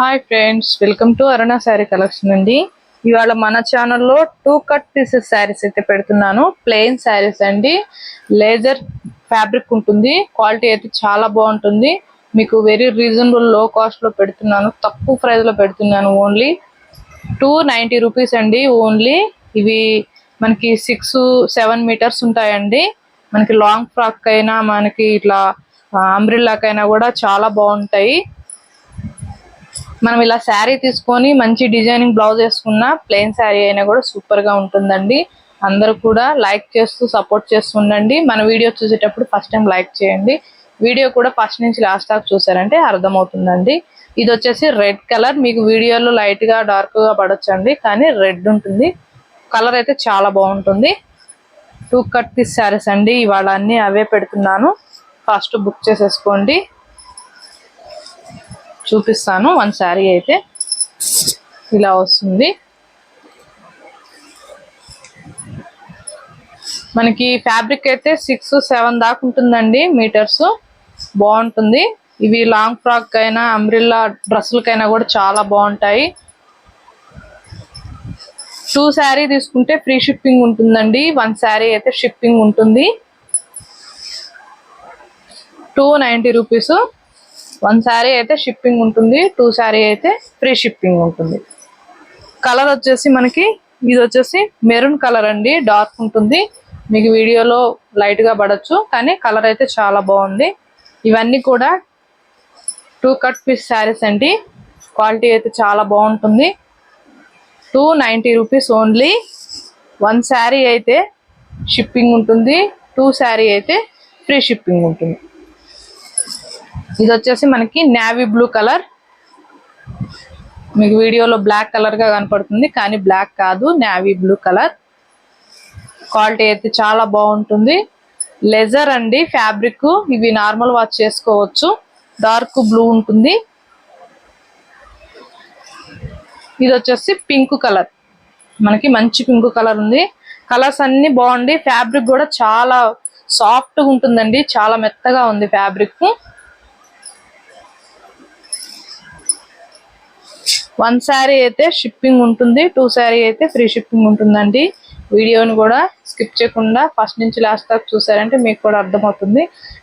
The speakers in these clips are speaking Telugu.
Hi friends welcome to Aruna sari collection అండి. ఇవాళ మన ఛానల్లో టూ కట్ పీసెస్ శారీస్ అయితే పెడుతున్నాను. ప్లెయిన్ శారీస్ అండి. లేజర్ ఫ్యాబ్రిక్ ఉంటుంది. క్వాలిటీ అయితే చాలా బాగుంటుంది. మీకు వెరీ రీజనబుల్లో కాస్ట్లో పెడుతున్నాను. తక్కువ ప్రైస్లో పెడుతున్నాను ఓన్లీ. టూ నైంటీ రూపీస్ అండి ఓన్లీ. ఇవి మనకి సిక్స్ సెవెన్ మీటర్స్ ఉంటాయండి. మనకి లాంగ్ ఫ్రాక్ అయినా మనకి ఇట్లా అంబ్రిల్లాకైనా కూడా చాలా బాగుంటాయి. మనం ఇలా శారీ తీసుకొని మంచి డిజైనింగ్ బ్లౌజ్ వేసుకున్న ప్లెయిన్ శారీ అయినా కూడా సూపర్గా ఉంటుందండి. అందరూ కూడా లైక్ చేస్తూ సపోర్ట్ చేస్తూ ఉండండి. మన వీడియో చూసేటప్పుడు ఫస్ట్ టైం లైక్ చేయండి. వీడియో కూడా ఫస్ట్ నుంచి లాస్ట్ దాకా చూసారంటే అర్థమవుతుందండి. ఇది వచ్చేసి రెడ్ కలర్ మీకు వీడియోలో లైట్గా డార్క్గా పడొచ్చండి కానీ రెడ్ ఉంటుంది. కలర్ అయితే చాలా బాగుంటుంది. టూ కట్ పీస్ శారీస్ అండి. ఇవాళ అన్ని అవే పెడుతున్నాను. ఫస్ట్ బుక్ చేసేసుకోండి. చూపిస్తాను. వన్ శారీ అయితే ఇలా వస్తుంది. మనకి ఫ్యాబ్రిక్ అయితే సిక్స్ సెవెన్ దాకా ఉంటుందండి మీటర్స్. బాగుంటుంది. ఇవి లాంగ్ ఫ్రాక్ అయినా అంబ్రిల్లా డ్రెస్సులకైనా కూడా చాలా బాగుంటాయి. టూ శారీ తీసుకుంటే ఫ్రీ షిప్పింగ్ ఉంటుందండి. వన్ శారీ అయితే షిప్పింగ్ ఉంటుంది. Two ninety rupees. One sari అయితే షిప్పింగ్ ఉంటుంది టూ శారీ అయితే ఫ్రీ షిప్పింగ్ ఉంటుంది. కలర్ వచ్చేసి మనకి ఇది వచ్చేసి మెరూన్ కలర్ అండి డార్క్ ఉంటుంది. మీకు వీడియోలో లైట్గా పడచ్చు కానీ కలర్ అయితే చాలా బాగుంది. ఇవన్నీ కూడా టూ కట్ పీస్ శారీస్ అండి. క్వాలిటీ అయితే చాలా బాగుంటుంది. Two ninety rupees only one sari అయితే షిప్పింగ్ ఉంటుంది టూ శారీ అయితే ఫ్రీ షిప్పింగ్ ఉంటుంది. ఇది వచ్చేసి మనకి నావీ బ్లూ కలర్ మీకు వీడియోలో బ్లాక్ కలర్గా కనపడుతుంది కానీ బ్లాక్ కాదు నావీ బ్లూ కలర్ క్వాలిటీ అయితే చాలా బాగుంటుంది. లెజర్ అండి ఫ్యాబ్రిక్ ఇవి నార్మల్ వాచ్ చేసుకోవచ్చు. డార్క్ బ్లూ ఉంటుంది. ఇది వచ్చేసి పింక్ కలర్ మనకి మంచి పింక్ కలర్ ఉంది. కలర్స్ అన్ని బాగుంది ఫ్యాబ్రిక్ కూడా చాలా సాఫ్ట్గా ఉంటుందండి. చాలా మెత్తగా ఉంది ఫ్యాబ్రిక్ వన్ శారీ అయితే షిప్పింగ్ ఉంటుంది టూ శారీ అయితే ఫ్రీ షిప్పింగ్ ఉంటుందండి. వీడియోని కూడా స్కిప్ చేయకుండా ఫస్ట్ నుంచి లాస్ట్ దాకా చూసారంటే మీకు కూడా అర్థమవుతుంది.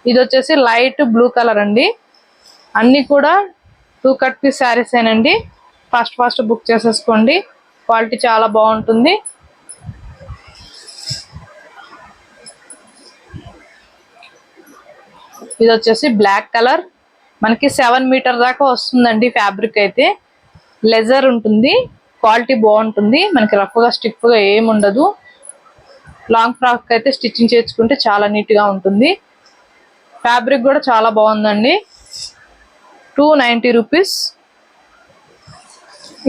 ఇది వచ్చేసి లైట్ బ్లూ కలర్ అండి. అన్ని కూడా టూ కట్ పీస్ శారీస్ ఏనండి. ఫాస్ట్ ఫాస్ట్ బుక్ చేసేసుకోండి. క్వాలిటీ చాలా బాగుంటుంది. ఇది వచ్చేసి బ్లాక్ కలర్. మనకి సెవెన్ మీటర్ దాకా వస్తుందండి ఫ్యాబ్రిక్ అయితే. లెజర్ ఉంటుంది క్వాలిటీ బాగుంటుంది మనకి రఫ్గా స్టిఫ్గా ఏమి ఉండదు. లాంగ్ ఫ్రాక్ అయితే స్టిచ్చింగ్ చేసుకుంటే చాలా నీట్గా ఉంటుంది. ఫ్యాబ్రిక్ కూడా చాలా బాగుందండి. Two ninety rupees.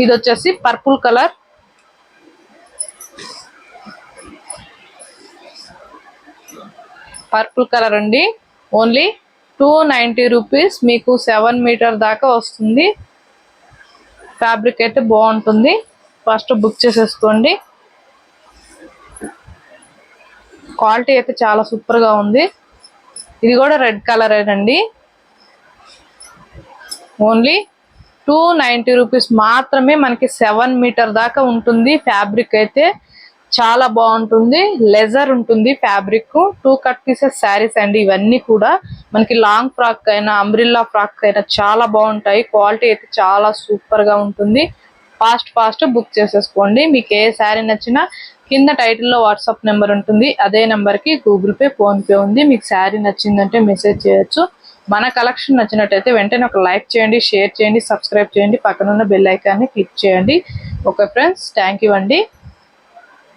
ఇది వచ్చేసి పర్పుల్ కలర్. పర్పుల్ కలర్ అండి. Only two ninety rupees. మీకు సెవెన్ మీటర్ దాకా వస్తుంది. ఫ్యాబ్రిక్ అయితే బాగుంటుంది. ఫస్ట్ బుక్ చేసేసుకోండి. క్వాలిటీ అయితే చాలా సూపర్గా ఉంది. ఇది కూడా రెడ్ కలరేనండి అండి ఓన్లీ టూ నైంటీ రూపీస్ మాత్రమే మనకి సెవెన్ మీటర్ దాకా ఉంటుంది ఫ్యాబ్రిక్ అయితే. చాలా బాగుంటుంది. లెజర్ ఉంటుంది fabric two cut pieces saris అండి. ఇవన్నీ కూడా మనకి లాంగ్ ఫ్రాక్ అయినా అంబ్రిల్లా ఫ్రాక్ అయినా చాలా బాగుంటాయి. క్వాలిటీ అయితే చాలా సూపర్గా ఉంటుంది. ఫాస్ట్ ఫాస్ట్ బుక్ చేసేసుకోండి. మీకు ఏ శారీ నచ్చినా కింద టైటిల్లో వాట్సాప్ నెంబర్ ఉంటుంది. అదే నెంబర్కి గూగుల్ పే ఫోన్పే ఉంది. మీకు శారీ నచ్చిందంటే మెసేజ్ చేయొచ్చు. మన కలెక్షన్ నచ్చినట్టయితే వెంటనే ఒక లైక్ చేయండి షేర్ చేయండి సబ్స్క్రైబ్ చేయండి. పక్కనున్న బెల్ ఐకాన్ని క్లిక్ చేయండి. ఓకే ఫ్రెండ్స్ థ్యాంక్ యూ అండి.